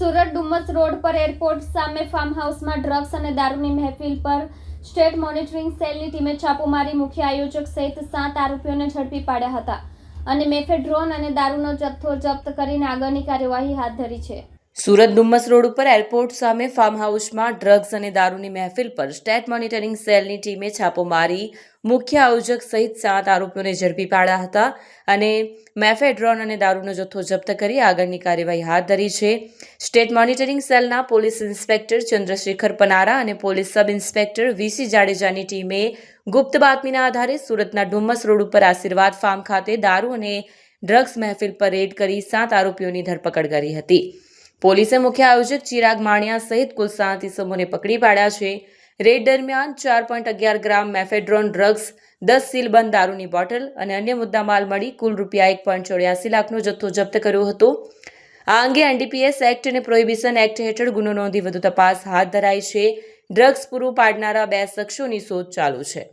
Surat Dumas road પર airport સામે farm હાઉસમાં ડ્રગ્સ અને દારૂની મહેફિલ પર સ્ટેટ મોનિટરિંગ સેલની ટીમે છાપો મારી મુખ્ય આયોજક સહિત સાત આરોપીઓને ઝડપી પાડ્યા હતા. અને મેફેડ્રોન અને દારૂનો જથ્થો જપ્ત કરીને આગળની કાર્યવાહી હાથ ધરી છે. સુરત ડુમ્મસ રોડ ઉપર એરપોર્ટ સામે ફાર્મ હાઉસમાં ડ્રગ્સ અને દારૂની મહેફિલ પર સ્ટેટ મોનિટરિંગ સેલની ટીમે છાપો મારી મુખ્ય આયોજક સહિત સાત આરોપીઓને ઝડપી પાડ્યા હતા અને મેફેડ્રોન અને દારૂનો જથ્થો જપ્ત કરી આગળની કાર્યવાહી હાથ ધરી છે. સ્ટેટ મોનિટરિંગ સેલના પોલીસ ઇન્સ્પેક્ટર ચંદ્રશેખર પનારા અને પોલીસ સબ ઇન્સ્પેક્ટર વીસી જાડેજાની ટીમે ગુપ્ત બાતમીના આધારે સુરતના ડુમ્મસ રોડ ઉપર આશીર્વાદ ફાર્મ ખાતે દારૂ અને ડ્રગ્સ મહેફિલ પર રેડ કરી સાત આરોપીઓની ધરપકડ કરી હતી. પોલીસે મુખ્ય આયોજક ચિરાગ માણિયા સહિત કુલ સાત ઇસમોને પકડી પાડ્યા છે. રેડ દરમિયાન ચાર પોઈન્ટ અગિયાર ગ્રામ મેફેડ્રોન ડ્રગ્સ, દસ સીલબંધ દારૂની બોટલ અને અન્ય મુદ્દામાલ મળી કુલ રૂપિયા એક પોઈન્ટ ચોર્યાસી લાખનો જથ્થો જપ્ત કર્યો હતો. આ અંગે એનડીપીએસ એક્ટ અને પ્રોહિબિશન એક્ટ હેઠળ ગુનો નોંધી વધુ તપાસ હાથ ધરાઈ છે. ડ્રગ્સ પૂરું પાડનારા બે શખ્સોની શોધ ચાલુ છે.